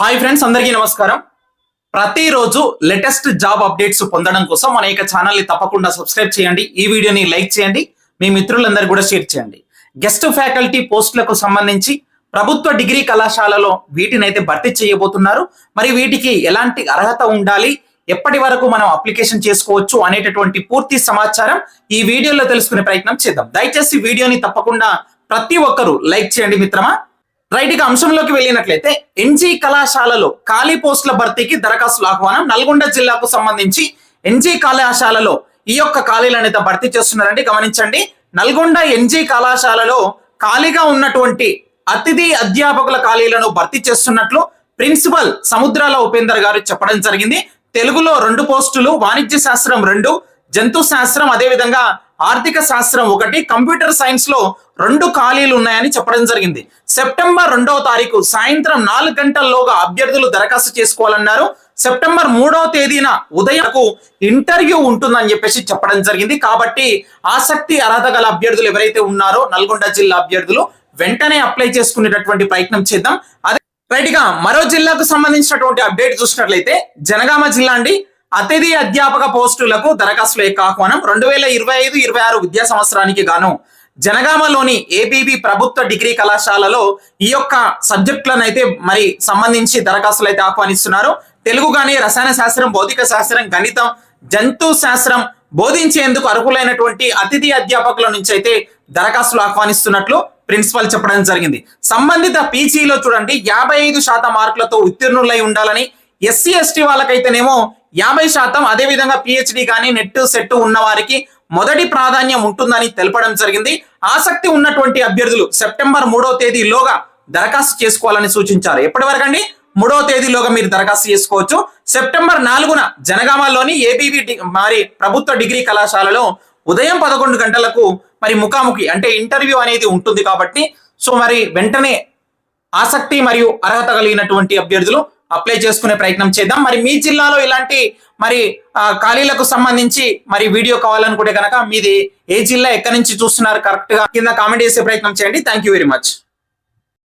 Hi friends అందరికీ నమస్కారం. ప్రతిరోజు లేటెస్ట్ జాబ్ అప్డేట్స్ పొందడం కోసం మన యొక్క ఛానల్ని తప్పకుండా సబ్స్క్రైబ్ చేయండి. ఈ వీడియోని లైక్ చేయండి. మీ మిత్రులందరూ కూడా షేర్ చేయండి. గెస్ట్ ఫ్యాకల్టీ పోస్టులకు సంబంధించి ప్రభుత్వ డిగ్రీ కళాశాలలో వీటిని అయితే భర్తీ చేయబోతున్నారు. మరి వీటికి ఎలాంటి అర్హత ఉండాలి? ఎప్పటి వరకు మనం అప్లికేషన్ చేసుకోవచ్చు అనేటటువంటి పూర్తి సమాచారం ఈ వీడియోలో తెలుసుకునే ప్రయత్నం చేద్దాం. దయచేసి వీడియోని తప్పకుండా ప్రతి ఒక్కరూ లైక్ చేయండి మిత్రమా. రైట్ ఇక అంశంలోకి వెళ్ళినట్లయితే ఎన్జీ కళాశాలలో ఖాళీ పోస్టుల భర్తీకి దరఖాస్తుల ఆహ్వానం నల్గొండ జిల్లాకు సంబంధించి ఎన్జీ కళాశాలలో ఈ యొక్క ఖాళీలు అనేది భర్తీ చేస్తున్నారండి. గమనించండి. నల్గొండ ఎన్జీ కళాశాలలో ఖాళీగా ఉన్నటువంటి అతిథి అధ్యాపకుల ఖాళీలను భర్తీ చేస్తున్నట్లు ప్రిన్సిపల్ సముద్రాల ఉపేందర్ గారు చెప్పడం జరిగింది. తెలుగులో రెండు పోస్టులు వాణిజ్య శాస్త్రం రెండు జంతు శాస్త్రం అదేవిధంగా ఆర్థిక శాస్త్రం ఒకటి కంప్యూటర్ సైన్స్లో రెండు ఖాళీలు ఉన్నాయని చెప్పడం జరిగింది. సెప్టెంబర్ రెండవ తారీఖు సాయంత్రం నాలుగు గంటల్లోగా అభ్యర్థులు దరఖాస్తు చేసుకోవాలన్నారు. సెప్టెంబర్ మూడవ తేదీన ఉదయంకు ఇంటర్వ్యూ ఉంటుందని చెప్పేసి చెప్పడం జరిగింది. కాబట్టి ఆసక్తి అర్హత గల అభ్యర్థులు ఎవరైతే ఉన్నారో నల్గొండ జిల్లా అభ్యర్థులు వెంటనే అప్లై చేసుకునేటటువంటి ప్రయత్నం చేద్దాం. అదే రైట్గా మరో జిల్లాకు సంబంధించినటువంటి అప్డేట్ చూసినట్లయితే జనగామ జిల్లా అండి. అతిథి అధ్యాపక పోస్టులకు దరఖాస్తుల యొక్క ఆహ్వానం రెండు వేల ఇరవై ఐదు ఇరవై ఆరు విద్యా సంవత్సరానికి గాను జనగామలోని ఏబీబీ ప్రభుత్వ డిగ్రీ కళాశాలలో ఈ యొక్క సబ్జెక్టులను అయితే మరి సంబంధించి దరఖాస్తులు అయితే ఆహ్వానిస్తున్నారు. తెలుగు కానీ రసాయన శాస్త్రం భౌతిక శాస్త్రం గణితం జంతు శాస్త్రం బోధించేందుకు అర్హులైనటువంటి అతిథి అధ్యాపకుల నుంచి అయితే దరఖాస్తులు ఆహ్వానిస్తున్నట్లు ప్రిన్సిపల్ చెప్పడం జరిగింది. సంబంధిత పీజీలో చూడండి యాభై ఐదు శాతం మార్కులతో ఉత్తీర్ణులై ఉండాలని ఎస్సీ ఎస్టీ వాళ్ళకైతేనేమో యాభై శాతం అదే విధంగా పిహెచ్డి కానీ నెట్ సెట్ ఉన్న వారికి మొదటి ప్రాధాన్యం ఉంటుందని తెలపడం జరిగింది. ఆసక్తి ఉన్నటువంటి అభ్యర్థులు సెప్టెంబర్ మూడో తేదీలోగా దరఖాస్తు చేసుకోవాలని సూచించారు. ఎప్పటి వరకు అండి మూడో తేదీలోగా మీరు దరఖాస్తు చేసుకోవచ్చు. సెప్టెంబర్ నాలుగున జనగామలోని ఏబీవీ మరి ప్రభుత్వ డిగ్రీ కళాశాలలో ఉదయం పదకొండు గంటలకు మరి ముఖాముఖి అంటే ఇంటర్వ్యూ అనేది ఉంటుంది కాబట్టి సో మరి వెంటనే ఆసక్తి మరియు అర్హత కలిగినటువంటి అభ్యర్థులు అప్లై చేసుకునే ప్రయత్నం చేద్దాం. మరి మీ జిల్లాలో ఇలాంటి మరి ఆ, ఖాళీలకు సంబంధించి మరి వీడియో కావాలనుకుంటే కనుక మీది ఏ జిల్లా ఎక్కడి నుంచి చూస్తున్నారు కరెక్ట్గా కింద కామెంట్ చేసే ప్రయత్నం చేయండి. Thank you very much